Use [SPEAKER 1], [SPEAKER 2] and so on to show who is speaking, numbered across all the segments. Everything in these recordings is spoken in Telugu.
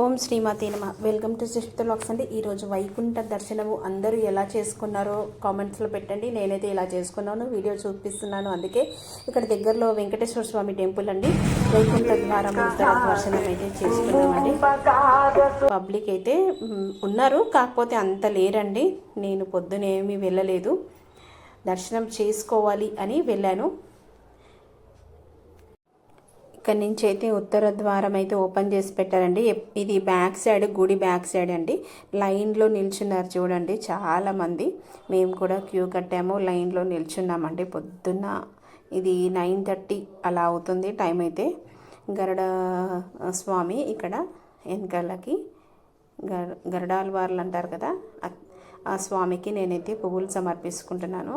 [SPEAKER 1] ఓం శ్రీమతి నమ. వెల్కమ్ టు సుష్మిత బ్లాగ్స్ అండి. ఈరోజు వైకుంఠ దర్శనము అందరూ ఎలా చేసుకున్నారో కామెంట్స్లో పెట్టండి. నేనైతే ఇలా చేసుకున్నాను వీడియో చూపిస్తున్నాను. అందుకే ఇక్కడ దగ్గరలో వెంకటేశ్వర స్వామి టెంపుల్ అండి. వైకుంఠ ద్వారం దర్శనం అయితే చేసుకున్నామండి పబ్లిక్ అయితే ఉన్నారు. కాకపోతే అంత లేరండి. నేను పొద్దునేమీ వెళ్ళలేదు. దర్శనం చేసుకోవాలి అని వెళ్ళాను. ఇక్కడ నుంచి అయితే ఉత్తర ద్వారం అయితే ఓపెన్ చేసి పెట్టారండి. ఇది బ్యాక్ సైడ్ గుడి బ్యాక్ సైడ్ అండి. లైన్లో నిల్చున్నారు చూడండి చాలామంది మేము కూడా క్యూ కట్టాము లైన్లో నిల్చున్నామండి. పొద్దున్న ఇది నైన్ థర్టీ అలా అవుతుంది టైం అయితే. గరుడ స్వామి ఇక్కడ వెనకాలకి గర గరుడాలు వార్లు అంటారు కదా ఆ- ఆ స్వామికి నేనైతే పువ్వులు సమర్పించుకుంటున్నాను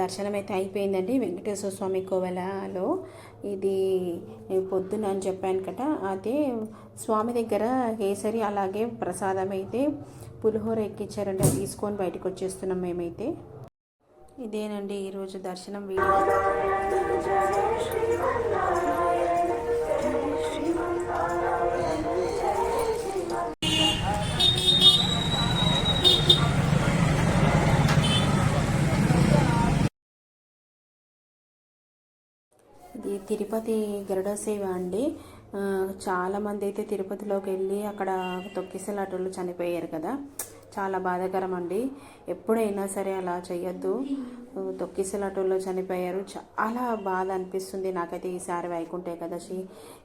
[SPEAKER 1] దర్శనం అయితే అయిపోయిందండి వెంకటేశ్వర స్వామి కోవెలలో. ఇది పొద్దున అని చెప్పాను కదా అదే స్వామి దగ్గర కేసరి అలాగే ప్రసాదం అయితే పులిహోర ఎక్కించారండి తీసుకొని బయటకు వచ్చేస్తున్నాం మేమైతే. ఇదేనండి ఈరోజు దర్శనం వీడియో. ఇది తిరుపతి గరుడ సేవ అండి. చాలామంది చాలా మంది అయితే తిరుపతిలోకి వెళ్ళి అక్కడ తొక్కిసలాటోళ్ళు చనిపోయారు కదా. చాలా బాధాకరం అండి. ఎప్పుడైనా సరే అలా చేయొద్దు తొక్కిసలాటోళ్ళు చనిపోయారు. చాలా బాధ అనిపిస్తుంది నాకైతే ఈసారి వైకుంఠ ఏకాదశి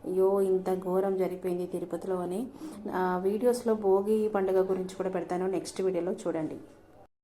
[SPEAKER 1] అయ్యో ఇంత ఘోరం జరిపోయింది తిరుపతిలో అని. వీడియోస్లో భోగి పండుగ గురించి కూడా పెడతాను. నెక్స్ట్ వీడియోలో చూడండి.